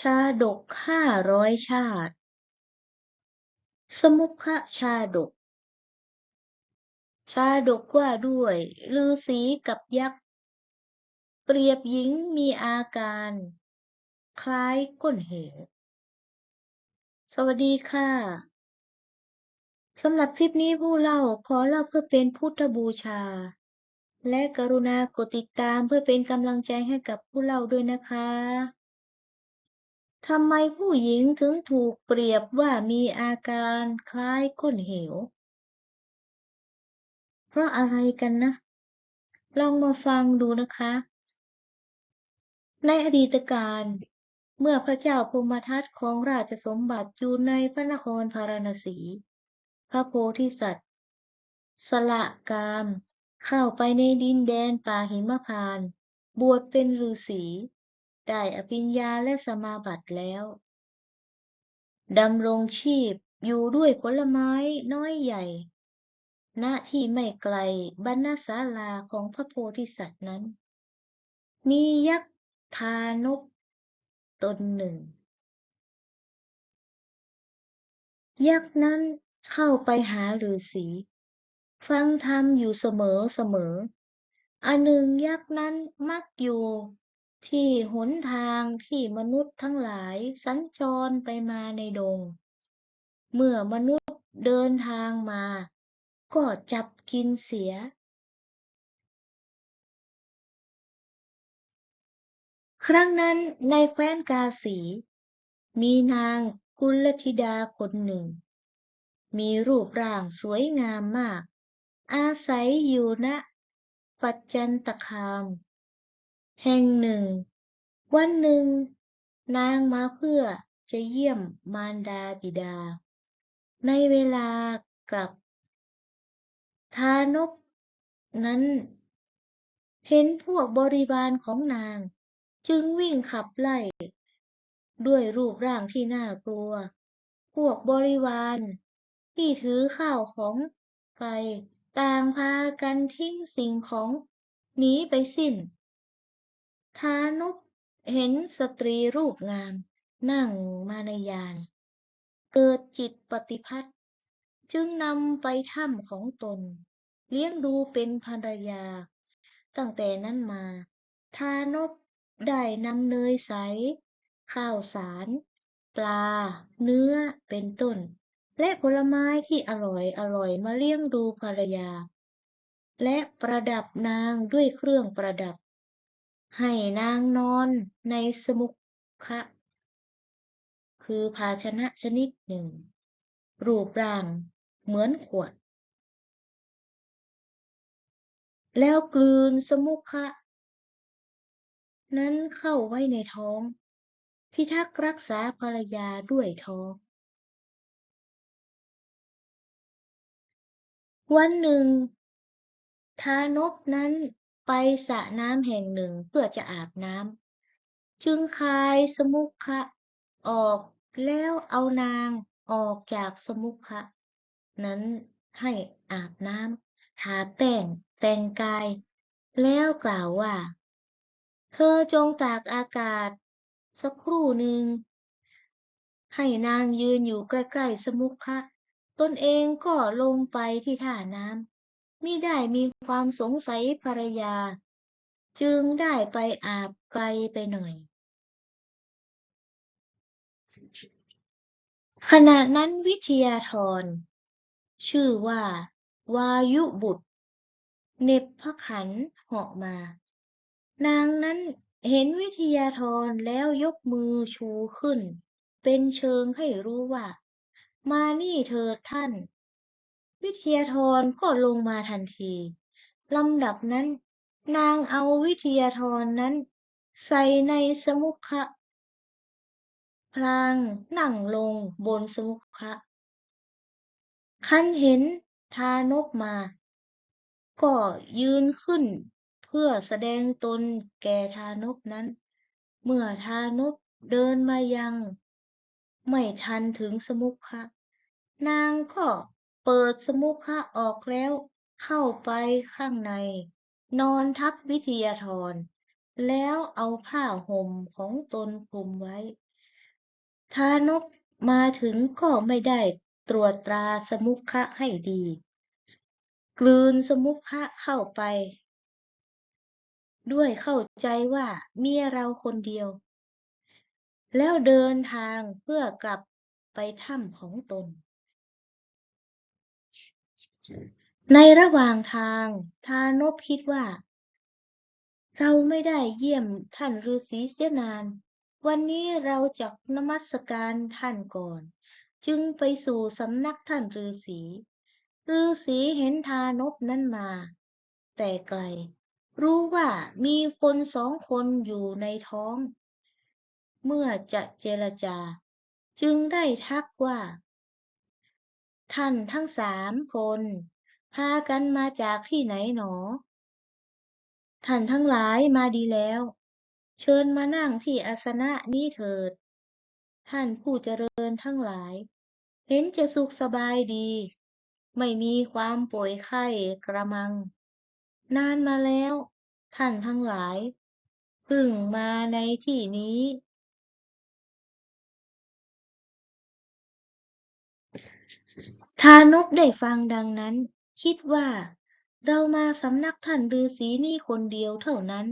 ชาดกห้าร้อยชาติ สมุขชาดก ชาดกว่าด้วยฤาษีกับยักษ์ เปรียบหญิงมีอาการ คล้ายก้นเหวสวัสดีค่ะ สำหรับคลิปนี้ผู้เล่าขอเล่าเพื่อเป็นพุทธบูชา และกรุณากดติดตามเพื่อเป็นกำลังใจให้กับผู้เล่าด้วยนะคะ ทำไมผู้หญิงถึงถูกเปรียบว่ามีอาการคล้ายก้นเหว เพราะอะไรกันนะ ลองมาฟังดูนะคะ ในอดีตการเมื่อพระเจ้าพรหมทัตของราชสมบัติอยู่ในพระนครพาราณสี พระโพธิสัตว์ สละกาม เข้าไปในดินแดนป่าหิมพาน บวชเป็นฤาษี ได้อภิญญาและสมาบัติแล้วดำรงชีพอยู่ด้วยผลไม้น้อยใหญ่ ณ ที่ไม่ไกลบรรณศาลาของพระโพธิสัตว์นั้น มียักษ์ทานบตนหนึ่ง ยักษ์นั้นเข้าไปหาฤาษีฟังธรรมอยู่เสมอเสมออันหนึ่งยักษ์นั้นมักอยู่ ที่หนทางที่มนุษย์ทั้งหลายสัญจรไปมาในดง เมื่อมนุษย์เดินทางมา ก็จับกินเสีย ครั้งนั้นในแคว้นกาสี มีนางกุลธิดาคนหนึ่ง มีรูปร่างสวยงามมาก อาศัยอยู่ณ ปัจจันตคาม แห่งหนึ่ง วันหนึ่ง นางมาเพื่อจะเยี่ยมมารดาบิดา ในเวลากลับ ทานบนั้น เห็นพวกบริวารของนาง จึงวิ่งขับไล่ ด้วยรูปร่างที่น่ากลัว พวกบริวารที่ถือข้าวของไป ต่างพากันทิ้งสิ่งของหนีไปสิ้น ทานบเห็นสตรีรูปงาม นั่งมาในยาน เกิดจิตปฏิพัทธ์จึงนำไปถ้ำของตน เลี้ยงดูเป็นภรรยา ตั้งแต่นั้นมา ทานบได้นำเนยใส ข้าวสาร ปลา เนื้อเป็นต้น และผลไม้ที่อร่อยอร่อยมาเลี้ยงดูภรรยา และประดับนางด้วยเครื่องประดับ ให้นางนอนในสมุขะคือภาชนะชนิดหนึ่ง รูปร่างเหมือนขวด แล้วกลืนสมุขะนั้นเข้าไว้ในท้อง พิทักษ์รักษาภรรยาด้วยท้อง วันหนึ่ง ทานบนั้น ไปสระน้ำแห่งหนึ่งเพื่อจะอาบน้ำจึงคายสมุขะออกแล้วเอานางออกจากสมุขะนั้นให้อาบน้ำทาแป้งแต่งกาย แล้วกล่าวว่า เธอจงตากอากาศ สักครู่หนึ่ง ให้นางยืนอยู่ใกล้ ๆ สมุขะตนเองก็ลงไปที่ท่าน้ำ มิได้มีความสงสัยภรรยา จึงได้ไปอาบไกลไปหน่อย ขณะนั้นวิทยาธร ชื่อว่า วายุบุตรเน็บพระขันเหาะมา นางนั้นเห็นวิทยาธรแล้วยกมือชูขึ้น เป็นเชิงให้รู้ว่า มานี่เถิดท่าน วิทยาธรก็ลงมาทันทีลำดับนั้น นางเอาวิทยาธรนั้น ใส่ในสมุขะพลางนั่งลงบนสมุขะคันเห็นทานบมา ก็ยืนขึ้นเพื่อแสดงตนแก่ทานบนั้น เมื่อทานบเดินมายัง ไม่ทันถึงสมุขะนางก็ เปิดสมุขะออกแล้ว เข้าไปข้างใน นอนทับวิทยาธร แล้วเอาผ้าห่มของตนคลุมไว้ ทานกมาถึงก็ไม่ได้ตรวจตราสมุขะให้ดี กลืนสมุขะเข้าไป ด้วยเข้าใจว่าเมียเราคนเดียว แล้วเดินทางเพื่อกลับไปถ้ำของตน ในระหว่างทาง ทานพคิดว่า เราไม่ได้เยี่ยมท่านฤาษีเสียนาน วันนี้เราจะนมัสการท่านก่อน จึงไปสู่สำนักท่านฤาษีฤาษีเห็นทานพนั้นมา แต่ไกล รู้ว่ามีคนสองคนอยู่ในท้อง เมื่อจะเจรจา จึงได้ทักว่า ท่านทั้งสามคนพากันมาจากที่ไหนหนอ ท่านทั้งหลายมาดีแล้ว เชิญมานั่งที่อาสนะนี้เถิด ท่านผู้เจริญทั้งหลาย เห็นจะสุขสบายดี ไม่มีความป่วยไข้กระมัง นานมาแล้ว ท่านทั้งหลายพิ่งมาในที่นี้ ทานพได้ฟังดังนั้น คิดว่า เรามาสำนักท่านฤาษีนี่คนเดียวเท่านั้น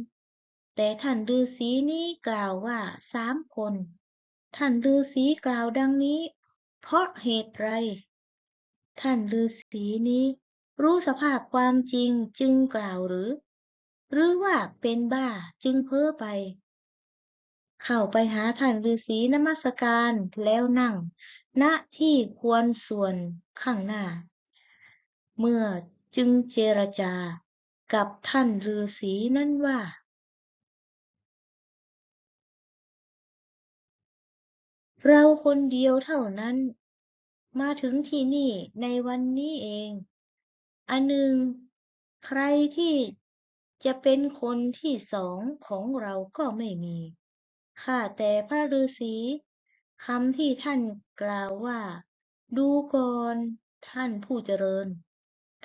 แต่ท่านฤาษีนี้กล่าวว่าสามคน ท่านฤาษีกล่าวดังนี้ เพราะเหตุไร ท่านฤาษีนี้ รู้สภาพความจริงจึงกล่าวหรือ หรือว่าเป็นบ้าจึงเพ้อไปเข้าไปหาท่านฤาษีนมัสการแล้วนั่ง ณที่ควรส่วนข้างหน้า เมื่อจึงเจรจากับท่านฤาษีนั้นว่า เราคนเดียวเท่านั้น มาถึงที่นี่ในวันนี้เอง อันหนึ่งใครที่จะเป็นคนที่สองของเราก็ไม่มี ข้าแต่พระฤาษี คำที่ท่านกล่าวว่า ดูก่อนท่านผู้เจริญ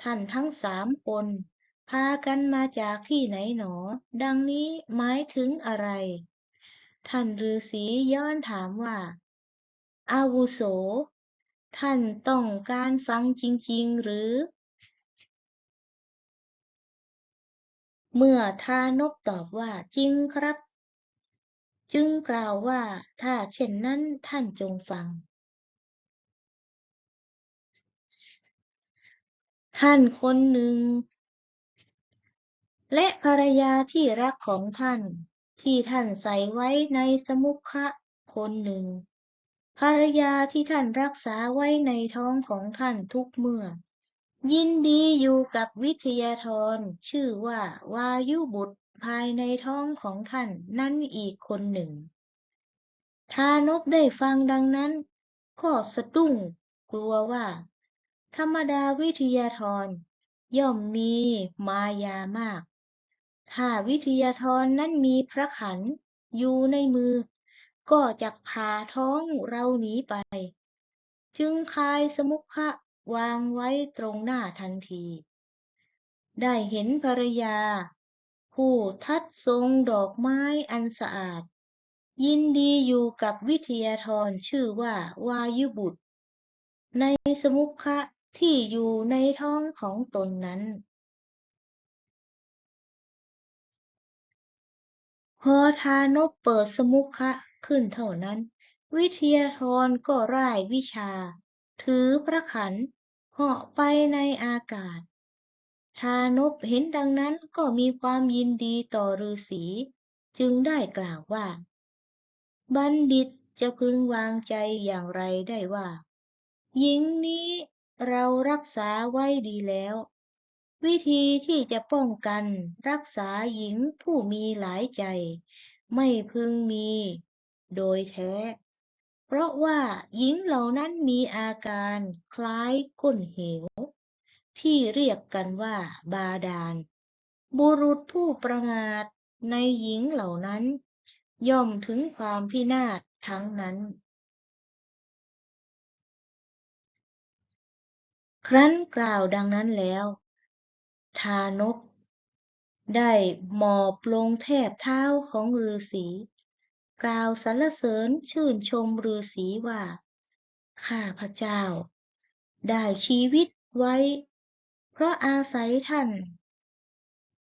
ท่านทั้งสามคน พากันมาจากที่ไหนหนอ ดังนี้หมายถึงอะไร ท่านฤาษีย้อนถามว่า อาวุโส ท่านต้องการฟังจริง ๆ หรือ เมื่อทานพตอบว่าจริงครับ จึงกล่าวว่าถ้าเช่นนั้นท่านจงฟัง ท่านคนหนึ่ง และภรรยาที่รักของท่านที่ท่านใส่ไว้ในสมุขะคนหนึ่ง ภรรยาที่ท่านรักษาไว้ในท้องของท่านทุกเมื่อ ยินดีอยู่กับวิทยาธรชื่อว่าวายุบุตร ภายในท้องของท่านนั้นอีกคนหนึ่ง ทานพได้ฟังดังนั้น ก็สะดุ้งกลัวว่า ธรรมดาวิทยาธรย่อมมีมายามาก ถ้าวิทยาธรนั้นมีพระขันอยู่ในมือ ก็จักพาท้องเราหนีไป จึงคายสมุขะวางไว้ตรงหน้าทันที ได้เห็นภรรยา ผู้ทัดทรงดอกไม้อันสะอาด ยินดีอยู่กับวิทยาธรชื่อว่าวายุบุตร ในสมุขะที่อยู่ในท้องของตนนั้นพอทานพเปิดสมุขะขึ้นเท่านั้น วิทยาธรก็ร่ายวิชา ถือพระขันเหาะไปในอากาศ ทานพเห็นดังนั้นก็มีความยินดีต่อฤาษีจึงได้กล่าวว่า บัณฑิตจะพึงวางใจอย่างไรได้ว่า หญิงนี้เรารักษาไว้ดีแล้ว วิธีที่จะป้องกันรักษาหญิงผู้มีหลายใจ ไม่พึงมี โดยแท้ เพราะว่าหญิงเหล่านั้นมีอาการคล้ายก้นเหว ที่เรียกกันว่าบาดาล บุรุษผู้ประมาทในหญิงเหล่านั้น ย่อมถึงความพินาศทั้งนั้น ครั้นกล่าวดังนั้นแล้ว ทานพได้หมอบลงแทบเท้าของฤาษีกล่าวสรรเสริญชื่นชมฤาษีว่า ข้าพระเจ้า ได้ชีวิตไว้ เพราะอาศัยท่าน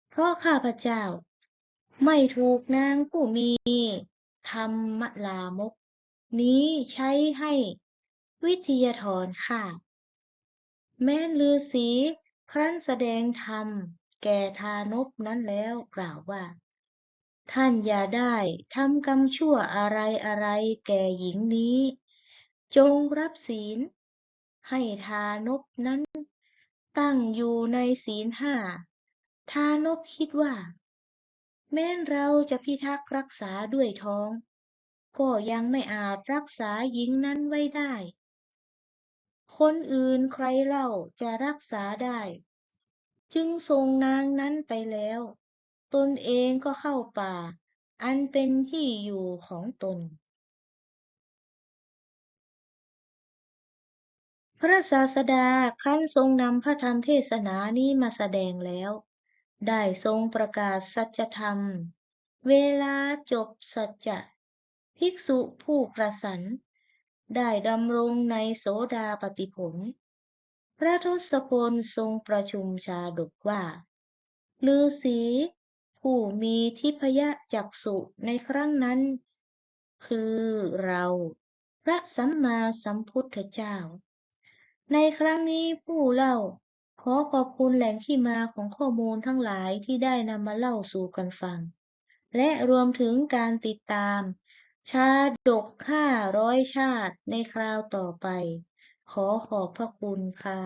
เพราะข้าพเจ้า ไม่ถูกนางผู้มีธรรมลามก นี้ใช้ให้วิทยาธรฆ่าแม้นฤาษีครั้นแสดงธรรมแก่ทานพนั้นแล้วกล่าวว่า ท่านอย่าได้ทำกรรมชั่วอะไรอะไรแก่หญิงนี้ จงรับศีล ให้ทานพนั้น ตั้งอยู่ในศีลห้า ทานพคิดว่า แม้นเราจะพิทักษ์รักษาด้วยท้อง ก็ยังไม่อาจรักษาหญิงนั้นไว้ได้ คนอื่นใครเล่าจะรักษาได้ จึงส่งนางนั้นไปแล้ว ตนเองก็เข้าป่า อันเป็นที่อยู่ของตน พระศาสดาคั้นทรงนำพระธรรมเทศนานี้มาแสดงแล้ว ได้ทรงประกาศสัจธรรม เวลาจบสัจจะภิกษุผู้กระสัน ได้ดำรงในโสดาปติผล พระทศพลทรงประชุมชาดกว่าฤาษีผู้มีทิพยจักษุในครั้งนั้น คือเรา พระสัมมาสัมพุทธเจ้า ในครั้งนี้ผู้เล่าขอขอบคุณแหล่งที่มาของข้อมูลทั้งหลายที่ได้นำมาเล่าสู่กันฟัง และรวมถึงการติดตาม ชาดกห้าร้อยชาติในคราวต่อไป ขอขอบพระคุณค่ะ